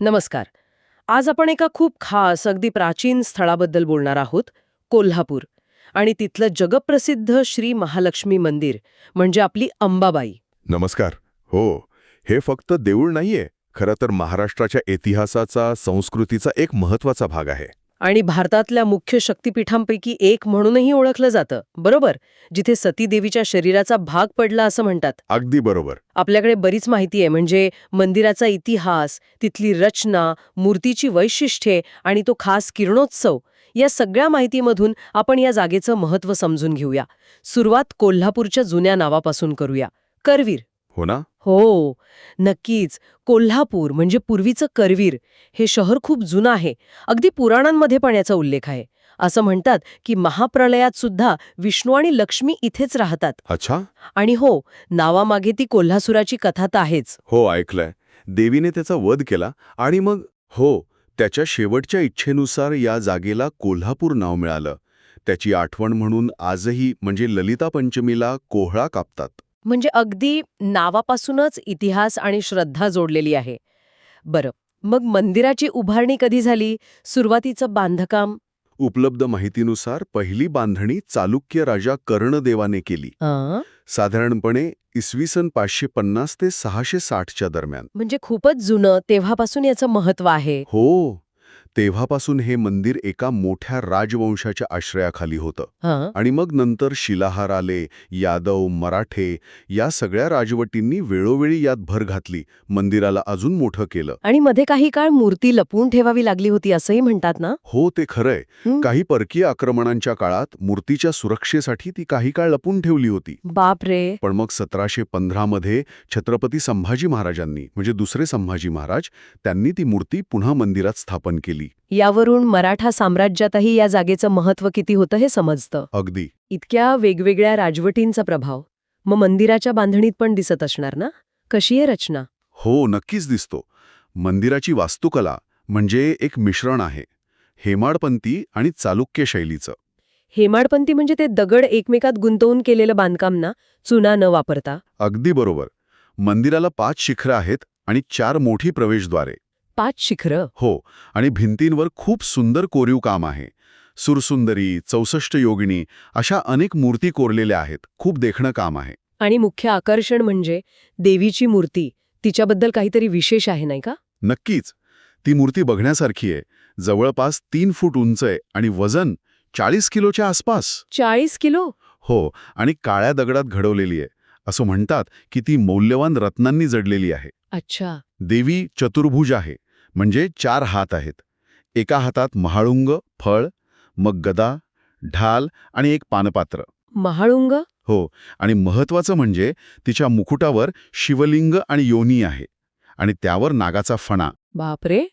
नमस्कार. आज आपण एका खूप खास अगदी प्राचीन स्थळाबद्दल बोलणार आहोत कोल्हापूर. आणि तिथलं जगप्रसिद्ध श्री महालक्ष्मी मंदिर म्हणजे आपली अंबाबाई. नमस्कार. हो हे फक्त देऊळ नाहीये खरं तर महाराष्ट्राच्या इतिहासाचा संस्कृतीचा एक महत्त्वाचा भाग आहे. आणि भारतातल्या मुख्य शक्तिपीठांपैकी एक म्हणूनही ओळखलं जातं बरोबर? जिथे सतीदेवीच्या शरीराचा भाग पडला असं म्हणतात. अगदी बरोबर. आपल्याकडे बरीच माहिती आहे म्हणजे मंदिराचा इतिहास तिथली रचना मूर्तीची वैशिष्ट्ये आणि तो खास किरणोत्सव. या सगळ्या माहितीमधून आपण या जागेचं महत्त्व समजून घेऊया. सुरुवात कोल्हापूरच्या जुन्या नावापासून करूया. करवीर. हो ना? हो नक्कीच. कोल्हापूर म्हणजे पूर्वीचं करवीर. हे शहर खूप जुनं आहे. अगदी पुराणांमध्ये पण याचा उल्लेख आहे. असं म्हणतात की महाप्रलयात सुद्धा विष्णू आणि लक्ष्मी इथेच राहतात. अच्छा. आणि हो नावामागे ती कोल्हासुराची कथा तर आहेच. हो ऐकलंय. देवीने त्याचा वध केला आणि मग हो त्याच्या शेवटच्या इच्छेनुसार या जागेला कोल्हापूर नाव मिळालं. त्याची आठवण म्हणून आजही म्हणजे ललिता पंचमीला कोहळा कापतात. म्हणजे अगदी नावापासूनच इतिहास आणि श्रद्धा जोडलेली आहे. बरं मग मंदिराची उभारणी कधी झाली? सुरुवातीचं बांधकाम? उपलब्ध माहितीनुसार पहिली बांधणी चालुक्य राजा कर्णदेवाने केली? साधारणपणे इसवी सन पाचशे पन्नास ते सहाशे साठच्या दरम्यान. म्हणजे खूपच जुनं तेव्हापासून याचं महत्त्व आहे. हो. तेव्हापासून हे मंदिर एका मोठ्या राजवंशाच्या आश्रयाखाली होतं? आणि मग नंतर शिलाहार आले यादव मराठे या सगळ्या राजवटींनी वेळोवेळी यात भर घातली. मंदिराला अजून मोठं केलं. आणि मध्ये काही काळ मूर्ती लपवून ठेवावी लागली होती असंही म्हणतात ना? हो ते खरंय. काही परकीय आक्रमणांच्या काळात मूर्तीच्या सुरक्षेसाठी ती काही काळ लपून ठेवली होती. बाप रे. पण मग सतराशे पंधरामध्ये छत्रपती संभाजी महाराजांनी म्हणजे दुसरे संभाजी महाराज त्यांनी ती मूर्ती पुन्हा मंदिरात स्थापन केली. यावरून मराठा साम्राज्यातही या जागेचं महत्त्व किती होतं हे समजतं. अगदी. इतक्या वेगवेगळ्या राजवटींचा प्रभाव मग मंदिराच्या बांधणीत पण दिसत असणार ना? कशी आहे रचना? हो नक्कीच दिसतो. मंदिराची वास्तुकला म्हणजे एक मिश्रण आहे. हेमाडपंथी आणि चालुक्य शैलीचं. हेमाडपंथी म्हणजे ते दगड एकमेकात गुंतवून केलेलं बांधकाम ना? चुना न वापरता. अगदी बरोबर. मंदिराला पाच शिखरं आहेत आणि चार मोठी प्रवेशद्वारे. पाच शिखरं. हो आणि भिंतींवर खूप सुंदर कोरीव काम आहे. सुरसुंदरी चौसष्ट योगिनी अशा अनेक मूर्ती कोरलेल्या आहेत. खूप देखणं काम आहे. आणि मुख्य आकर्षण म्हणजे देवीची मूर्ती. तिच्याबद्दल काहीतरी विशेष आहे नाही का? नक्कीच. ती मूर्ती बघण्यासारखी आहे. जवळपास तीन फूट उंच आहे आणि वजन चाळीस किलोच्या आसपास. चाळीस किलो? हो आणि काळ्या दगडात घडवलेली आहे. असं म्हणतात की ती मौल्यवान रत्नांनी जडलेली आहे. अच्छा. देवी चतुर्भुज आहे. म्हणजे चार हात आहेत. एका हातात महाळुंग फळ मग गदा ढाल आणि एक पानपात्र. महाळुंग? हो आणि महत्वाचं म्हणजे तिच्या मुकुटावर शिवलिंग आणि योनी आहे आणि त्यावर नागाचा फणा. बापरे!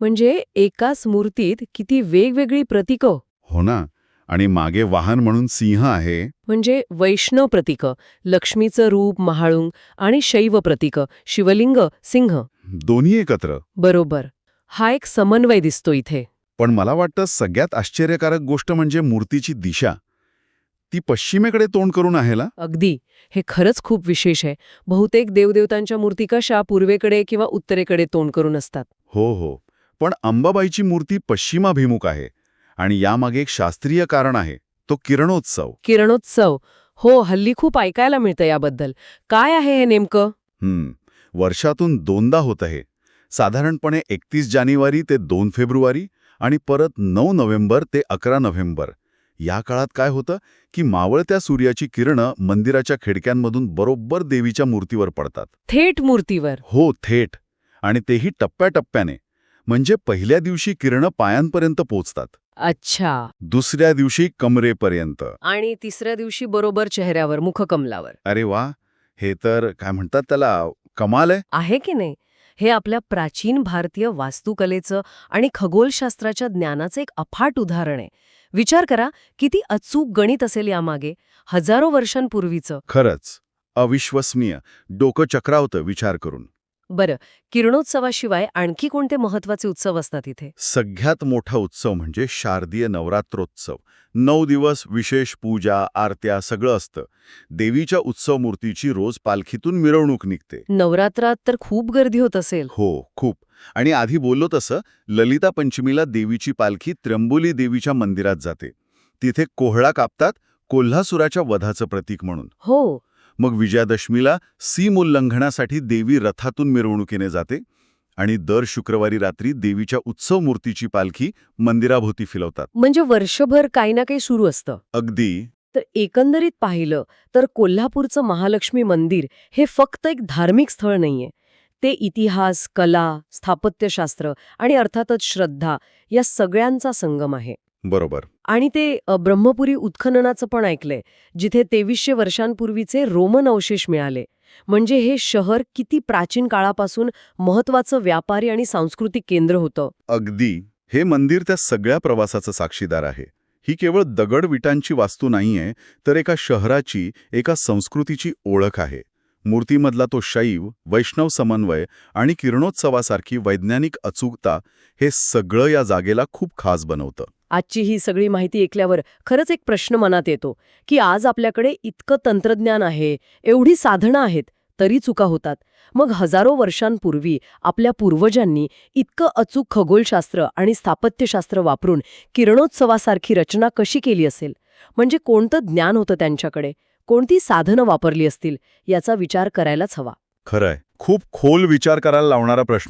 म्हणजे एकाच मूर्तीत किती वेगवेगळी प्रतीकं? हो ना आणि मागे वाहन म्हणून सिंह आहे. म्हणजे वैष्णव प्रतीकं लक्ष्मीचं रूप महाळुंग आणि शैव प्रतीकं शिवलिंग सिंह. दोन्ही एकत्र. बरोबर. हा एक समन्वय दिसतो इथे. पण मला वाटतं सगळ्यात आश्चर्यकारक गोष्ट म्हणजे मूर्तीची दिशा. ती पश्चिमेकडे तोंड करून आहे ना? अगदी. हे खरंच खूप विशेष आहे. बहुतेक देवदेवतांच्या मूर्ती कशा पूर्वेकडे किंवा उत्तरेकडे तोंड करून असतात? हो हो. पण अंबाबाईची मूर्ती पश्चिमाभिमुख आहे आणि यामागे एक शास्त्रीय कारण आहे. तो किरणोत्सव. किरणोत्सव. हो हल्ली खूप ऐकायला मिळतं याबद्दल. काय आहे हे नेमकं? हम्म. वर्षातून दोनदा होत आहे. साधारणपणे एकतीस जानेवारी ते दोन फेब्रुवारी आणि परत नऊ नोव्हेंबर ते अकरा नोव्हेंबर. या काळात काय होतं की मावळत्या सूर्याची किरणं मंदिराच्या खिडक्यांमधून बरोबर देवीच्या मूर्तीवर पडतात. थेट मूर्तीवर. हो थेट. आणि तेही टप्प्याटप्प्याने. म्हणजे पहिल्या दिवशी किरणं पायांपर्यंत पोचतात. अच्छा. दुसऱ्या दिवशी कमरेपर्यंत. आणि तिसऱ्या दिवशी बरोबर चेहऱ्यावर मुखकमलावर. अरे वा. हे तर काय म्हणतात त्याला कमाल आहे. आहे की नाही? हे आपल्या प्राचीन भारतीय वास्तुकलेचं आणि खगोलशास्त्राच्या ज्ञानाचं एक अफाट उदाहरण आहे. विचार करा किती अचूक गणित असेल यामागे. हजारो वर्षांपूर्वीचं. खरंच. अविश्वसनीय. डोकं चक्रावतं विचार करून. बरं किरणोत्सवाशिवाय आणखी कोणते महत्त्वाचे उत्सव असतात इथे? सगळ्यात मोठा उत्सव म्हणजे शारदीय नवरात्रोत्सव. नऊ दिवस विशेष पूजा आरत्या सगळं असतं. देवीच्या उत्सव मूर्तीची रोज पालखीतून मिरवणूक निघते. नवरात्रात तर खूप गर्दी होत असेल. हो खूप. आणि आधी बोललो तसं ललिता पंचमीला देवीची पालखी त्र्यंबोली देवीच्या मंदिरात जाते. तिथे कोहळा कापतात कोल्हासुराच्या वधाचं प्रतीक म्हणून. हो. मग विजयादशमीला सीमोल्लंघनासाठी देवी रथातून मिरवणुकीने जाते आणि दर शुक्रवारी रात्री देवीच्या उत्सव मूर्तीची पालखी मंदिराभोवती फिरवतात. म्हणजे वर्षभर काही ना काही सुरू असतं. अगदी. तर एकंदरीत पाहिलं तर कोल्हापूरचं महालक्ष्मी मंदिर हे फक्त एक धार्मिक स्थळ नाहीये. ते इतिहास कला स्थापत्यशास्त्र आणि अर्थातच श्रद्धा या सगळ्यांचा संगम आहे. बरोबर. आणि ते ब्रह्मपुरी उत्खननाचं पण ऐकलंय जिथे तेवीसशे वर्षांपूर्वीचे रोमन अवशेष मिळाले. म्हणजे हे शहर किती प्राचीन काळापासून महत्वाचं व्यापारी आणि सांस्कृतिक केंद्र होतं. अगदी. हे मंदिर त्या सगळ्या प्रवासाचं साक्षीदार आहे. ही केवळ दगड विटांची वास्तू नाहीये तर एका शहराची एका संस्कृतीची ओळख आहे. मूर्तीमधला तो शैव वैष्णव समन्वय आणि किरणोत्सवासारखी वैज्ञानिक अचूकता हे सगळं या जागेला खूप खास बनवतं. आजची ही सगळी माहिती ऐकल्यावर खरंच एक प्रश्न मनात येतो की आज आपल्याकडे इतकं तंत्रज्ञान आहे एवढी साधनं आहेत तरी चुका होतात. मग हजारो वर्षांपूर्वी आपल्या पूर्वजांनी इतकं अचूक खगोलशास्त्र आणि स्थापत्यशास्त्र वापरून किरणोत्सवासारखी रचना कशी केली असेल? म्हणजे कोणतं ज्ञान होतं त्यांच्याकडे? कोणती साधनं वापरली असतील? याचा विचार करायलाच हवा. खरंय. खूप खोल विचार करायला लावणारा प्रश्न